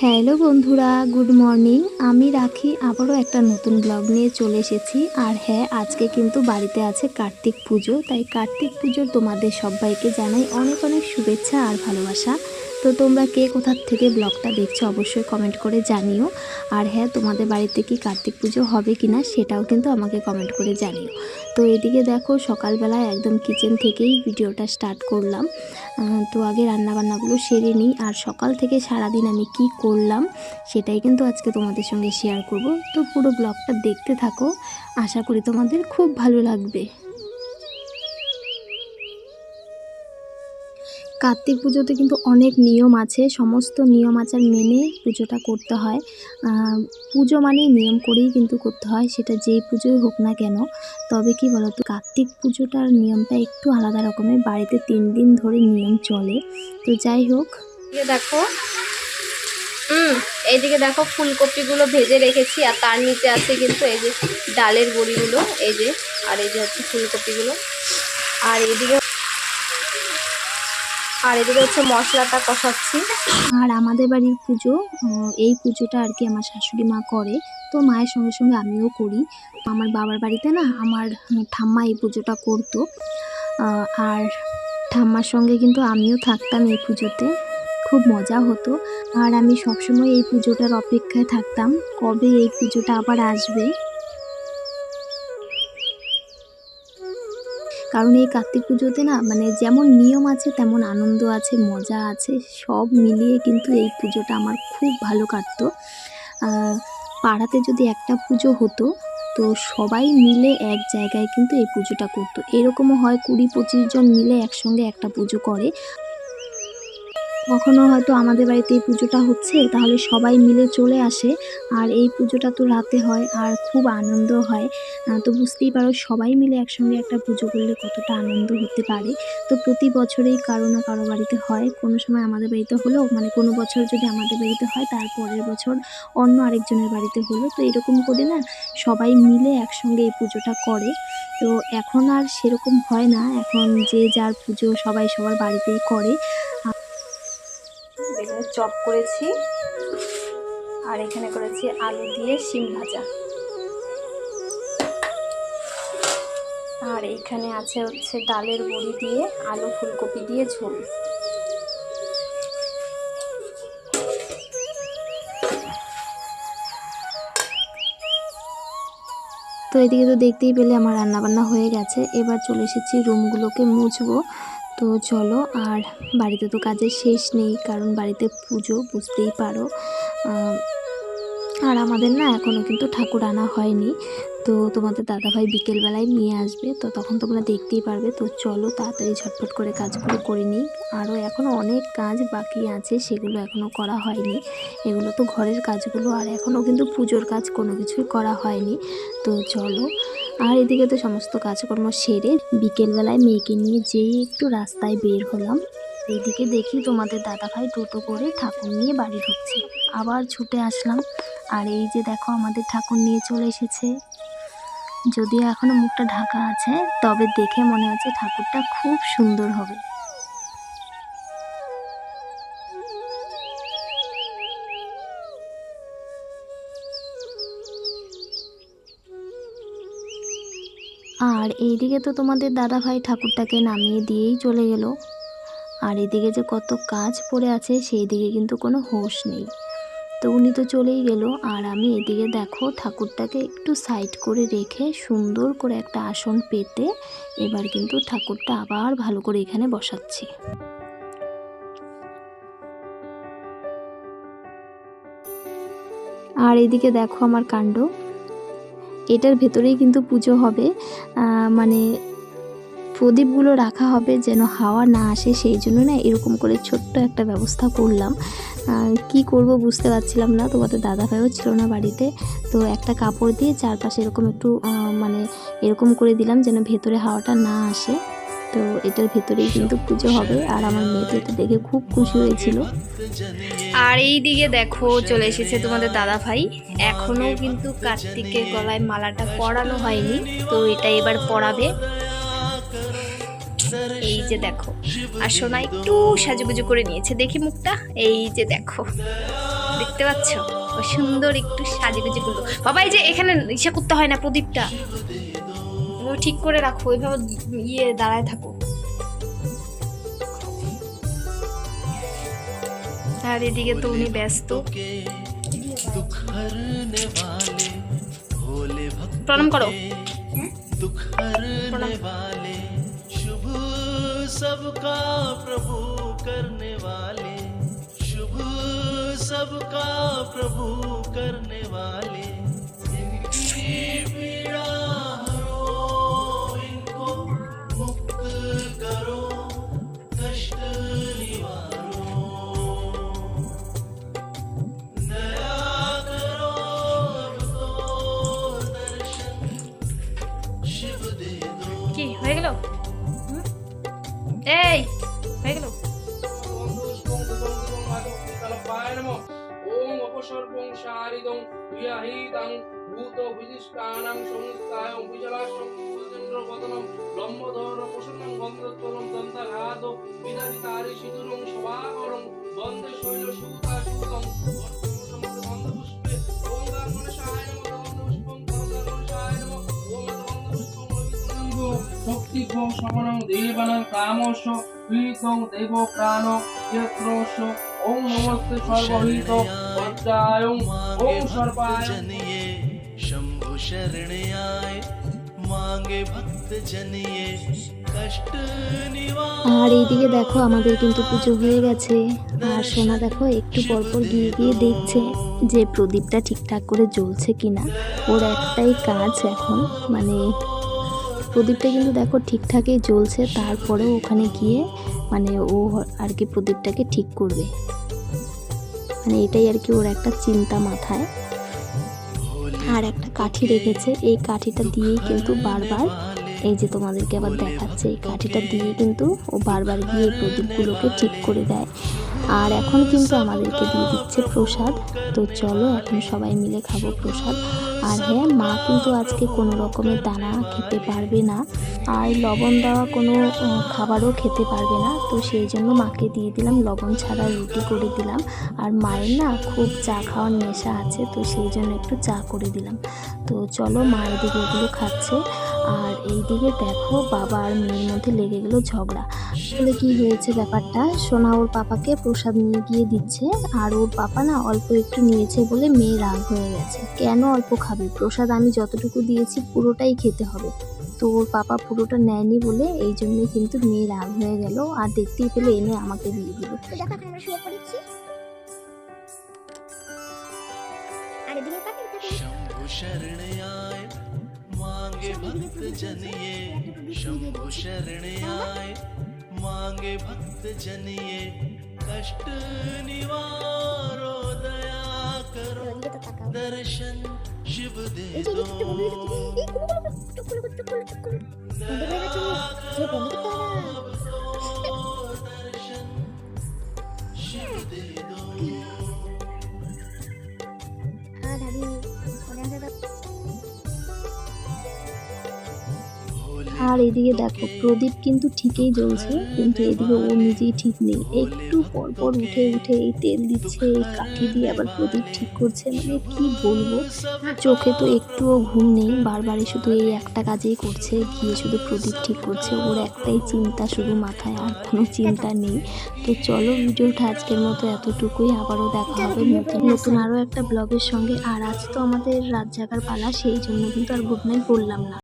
Hello বন্ধুরা, good morning. আমি রাখি, আবারও একটা নতুন ব্লগ নিয়ে চলে এসেছি। আর হ্যাঁ আজকে কিন্তু বাড়িতে আছে কার্তিক পুজো। তাই কার্তিক পুজোর তোমাদের সবাইকে জানাই অনেক অনেক শুভেচ্ছা আর ভালোবাসা। তো তোমরা কে কোথার থেকে ব্লগটা দেখছ অবশ্যই কমেন্ট করে জানিও। আর হ্যাঁ তোমাদের বাড়িতে কি কার্তিক পুজো হবে কি না সেটাও কিন্তু আমাকে কমেন্ট করে জানিও। তো এদিকে দেখো, সকালবেলায় একদম কিচেন থেকেই ভিডিওটা স্টার্ট করলাম। তো আগে রান্নাবান্নাগুলো সেরে নিই। আর সকাল থেকে সারাদিন আমি কি করলাম সেটাই কিন্তু আজকে তোমাদের সঙ্গে শেয়ার করব। তো পুরো ব্লগটা দেখতে থাকো। আশা করি তোমাদের খুব ভালো লাগবে। কার্তিক পুজোতে কিন্তু অনেক নিয়ম আছে, সমস্ত নিয়ম আচার মেনে পুজোটা করতে হয়। পুজো মানেই নিয়ম করেই কিন্তু করতে হয়, সেটা যেই পুজোই হোক না কেন। তবে কি বলতো, কার্তিক পুজোটার নিয়মটা একটু আলাদা রকমের, বাড়িতে তিন দিন ধরে নিয়ম চলে। তো যাই হোক। দেখো, হুম এইদিকে দেখো ফুলকপিগুলো ভেজে রেখেছি, আর তার নিচে আছে কিন্তু এই যে ডালের বড়িগুলো, এই যে, আর এই যে হচ্ছে ফুলকপিগুলো। আর এইদিকে আর এদিকে হচ্ছে মশলাটা কষাচ্ছি। আর আমাদের বাড়ির পুজো এই পুজোটা আর কি আমার শাশুড়ি মা করে, তো মায়ের সঙ্গে সঙ্গে আমিও করি। আমার বাবার বাড়িতে না আমার ঠাম্মা এই পুজোটা করতো। আর ঠাম্মার সঙ্গে কিন্তু আমিও থাকতাম এই পুজোতে। খুব মজা হতো। আর আমি সবসময় এই পুজোটার অপেক্ষায় থাকতাম। কবে এই পুজোটা আবার আসবে? কারণ এই কার্তিক পুজোতে না মানে যেমন নিয়ম আছে, তেমন আনন্দ আছে, মজা আছে, সব মিলিয়ে কিন্তু এই পুজোটা আমার খুব ভালো কাটতো। পাড়াতে যদি একটা পুজো হতো, তো সবাই মিলে এক জায়গায় কিন্তু এই পুজোটা করতো। এরকমও হয় কুড়ি পঁচিশ জন মিলে একসঙ্গে একটা পুজো করে। কখনো হয়তো আমাদের বাড়িতে এই পুজোটা হচ্ছে, তাহলে সবাই মিলে চলে আসে। আর এই পুজোটা তো রাতে হয় আর খুব আনন্দ হয়। তো বুঝতেই পারো সবাই মিলে একসঙ্গে একটা পুজো করলে কতটা আনন্দ হতে পারে। তো প্রতি বছরেই কারও না কারও বাড়িতে হয়। কোনো সময় আমাদের বাড়িতে হলো মানে কোনো বছর যদি আমাদের বাড়িতে হয়, তার পরের বছর অন্য আরেকজনের বাড়িতে হলো। তো এরকম করে না সবাই মিলে একসঙ্গে এই পুজোটা করে। তো এখন আর সেরকম হয় না। এখন যে যার পুজো সবাই সবার বাড়িতেই করে। চপ করেছি। আর এখানে করেছি আলু দিয়ে শিম ভাজা। আর এইখানে আছে হচ্ছে ডালের বড়ি দিয়ে আলু ফুলকপি দিয়ে ঝোল। তো এদিকে তো দেখতেই পেলে আমার রান্নাবান্না হয়ে গেছে। এবার চলে এসেছি রুমগুলোকে মুছবো। তো চলো, আর বাড়িতে তো কাজের শেষ নেই, কারণ বাড়িতে পুজো, বুঝতেই পারো। আর আমাদের না এখনও কিন্তু ঠাকুর আনা হয়নি। তো তোমাদের দাদাভাই বিকেলবেলায় নিয়ে আসবে, তো তখন তোমরা দেখতেই পারবে। তো চলো, তাড়াতাড়ি ঝটফট করে কাজগুলো করে নিই। আরও এখনও অনেক কাজ বাকি আছে, সেগুলো এখনও করা হয়নি। এগুলো তো ঘরের কাজগুলো, আর এখনও কিন্তু পুজোর কাজ কোনো কিছুই করা হয়নি। তো চলো আর এদিকে তো সমস্ত কাজকর্ম সেরে বিকেলবেলায় মেয়েকে নিয়ে যেই একটু রাস্তায় বের হলাম, এইদিকে দেখি তোমাদের দাদাভাই টোটো করে ঠাকুর নিয়ে বাড়ি ঢুকছে। আবার ছুটে আসলাম। আর এই যে দেখো আমাদের ঠাকুর নিয়ে চলে এসেছে। যদিও এখনও মুখটা ঢাকা আছে, তবে দেখে মনে হচ্ছে ঠাকুরটা খুব সুন্দর হবে। আর এইদিকে তো তোমাদের দাদাভাই ঠাকুরটাকে নামিয়ে দিয়েই চলে গেল। আর এদিকে যে কত কাজ পড়ে আছে সেই দিকে কিন্তু কোনো হোশ নেই। তো উনি তো চলেই গেল, আর আমি এদিকে দেখো ঠাকুরটাকে একটু সাইড করে রেখে সুন্দর করে একটা আসন পেতে এবার কিন্তু ঠাকুরটা আবার ভালো করে এখানে বসাচ্ছি। আর এদিকে দেখো আমার কাণ্ড। এটার ভেতরেই কিন্তু পুজো হবে। মানে প্রদীপগুলো রাখা হবে যেন হাওয়া না আসে, সেই জন্য না এরকম করে ছোট্ট একটা ব্যবস্থা করলাম। কি করব বুঝতে পারছিলাম না, তোমাদের দাদা ভাইও ছিল না বাড়িতে। তো একটা কাপড় দিয়ে চারপাশে এরকম একটু মানে এরকম করে দিলাম যেন ভেতরে হাওয়াটা না আসে। তো এটার ভেতরেই কিন্তু পুজো হবে। আর আমার মেয়ে তো এটা দেখে খুব খুশি হয়েছিল। আর এই দিকে দেখো, চলে এসেছে তোমাদের দাদা ভাই। এখনও কিন্তু কার্তিকের গলায় মালাটা পরানো হয়নি, তো এটা এবার পরাবে। এই যে দেখো, আর সোনা একটু সাজুগুজু করে নিয়েছে। দেখি মুখটা, এই যে দেখো, দেখতে পাচ্ছ? সুন্দর একটু সাজে গুজে করল। বাবা, এই যে এখানে ইসা করতে হয় না প্রদীপটা? এভাবে ঠিক করে রাখো এভাবে ইয়ে দাঁড়ায় থাকো। আর এদিকে তো উনি ব্যস্ত। প্রণাম করো। হ্যাঁ? শুভ সবকা প্রভু করনে শুভ সবকা প্রভু করনে ওম অপসর্বং শারিদং বিয়াহিতাং ভূত বিজিষ্টানাং সংস্থায় বিজলাসং সুচন্দ্র বদনম ব্রহ্মধর প্রসন্নং গন্ধত্তরম দন্তাঘাত বিদারিতারি সিঁদুরং সভাকরং বন্দে শৈল সুতা সুতং গন্ধপুষ্পং শক্তি সমনং দেবানাং কামস্য হৃতং দেব প্রাণ ইয়ত্রস্য ওম নমস্তে সর্বহিত বজ্রায়ং मांगे ওম भक्त সর্বায় जनिए शंभु शरण आए मांगे भक्त जनिए कष्ट निवार আর এইদিকে দেখো আমাদের কিন্তু পুজো হয়ে গেছে আর সোনা দেখো একটু পরপর গিয়ে গিয়ে দেখছে যে প্রদীপটা ঠিকঠাক করে জ্বলছে কিনা ওর একটাই কাজ এখন মানে প্রদীপটা কিন্তু দেখো ঠিকঠাকই জ্বলছে তারপরেও ওখানে গিয়ে মানে ও আর কি প্রদীপটাকে ঠিক করবে মানে এটাই আর কি ওর একটা চিন্তা মাথায়। আর একটা কাঠি রেখেছে। এই কাঠিটা দিয়েই কিন্তু বারবার এই যে তোমাদেরকে আবার দেখাচ্ছে, এই কাঠিটা দিয়ে কিন্তু ও বারবার গিয়ে প্রদীপগুলোকে ঠিক করে দেয়। আর এখন কিন্তু আমাদেরকে দিয়ে দিচ্ছে প্রসাদ। তো চলো এখন সবাই মিলে খাব প্রসাদ। আর হ্যাঁ মা, কিন্তু আজকে কোনো রকমের দানা খেতে পারবে না। আর লবণ দেওয়া কোনো খাবারও খেতে পারবে না। তো সেই জন্য মাকে দিয়ে দিলাম, লবণ ছাড়া রুটি করে দিলাম। আর মায়ের না খুব চা খাওয়ার নেশা আছে, তো সেই জন্য একটু চা করে দিলাম। তো চলো মা এদিকে এগুলো খাচ্ছে। আর এইদিকে দেখো বাবা আর মেয়ের মধ্যে লেগে গেল ঝগড়া। আসলে কি হয়েছে ব্যাপারটা? সোনা ওর পাপাকে প্রসাদ নিয়ে গিয়ে দিচ্ছে আর ওর পাপা না অল্প একটু নিয়েছে বলে মেয়ে রাগ হয়ে গেছে। কেন অল্প খাবে? প্রসাদ আমি যতটুকু দিয়েছি পুরোটাই খেতে হবে। তো ওর পাপা পুরোটা নেয়নি বলে এই জন্যই কিন্তু মেয়ে রাগ হয়ে গেল আর দেখতেই পেলে এনে আমাকে দিয়ে দিল। তো দেখো এখন আমরা শুয়ে পড়েছি। আর এদিকে मांगे भक्त जनिए शंभु शरण आए। मांगे भक्त जनिए कष्ट निवारो दया करो। दर्शन शिव दे दो। दर्शन शिव दे दो। আর এদিকে দেখো প্রদীপ কিন্তু ঠিকই জ্বলছে কিন্তু এদিকে ও নিজেই ঠিক নেই। একটু পর পর উঠে উঠে এই তেল দিচ্ছে এই কাঠি দিয়ে আবার প্রদীপ ঠিক করছে। মানে কি বলব? চোখে তো একটুও ঘুম নেই বারবারই শুধু এই একটা কাজেই করছে গিয়ে শুধু প্রদীপ ঠিক করছে। ওর একটাই চিন্তা শুধু মাথায় আর কোনো চিন্তা নেই। তো চলো ভিডিওটা আজকের মতো এতটুকুই আবারও দেখা হবে নতুন নতুন আরও একটা ব্লগের সঙ্গে। আর আজ তো আমাদের রাত জাগার পালা সেই জন্য কিন্তু আর গুড নাইট বললাম না।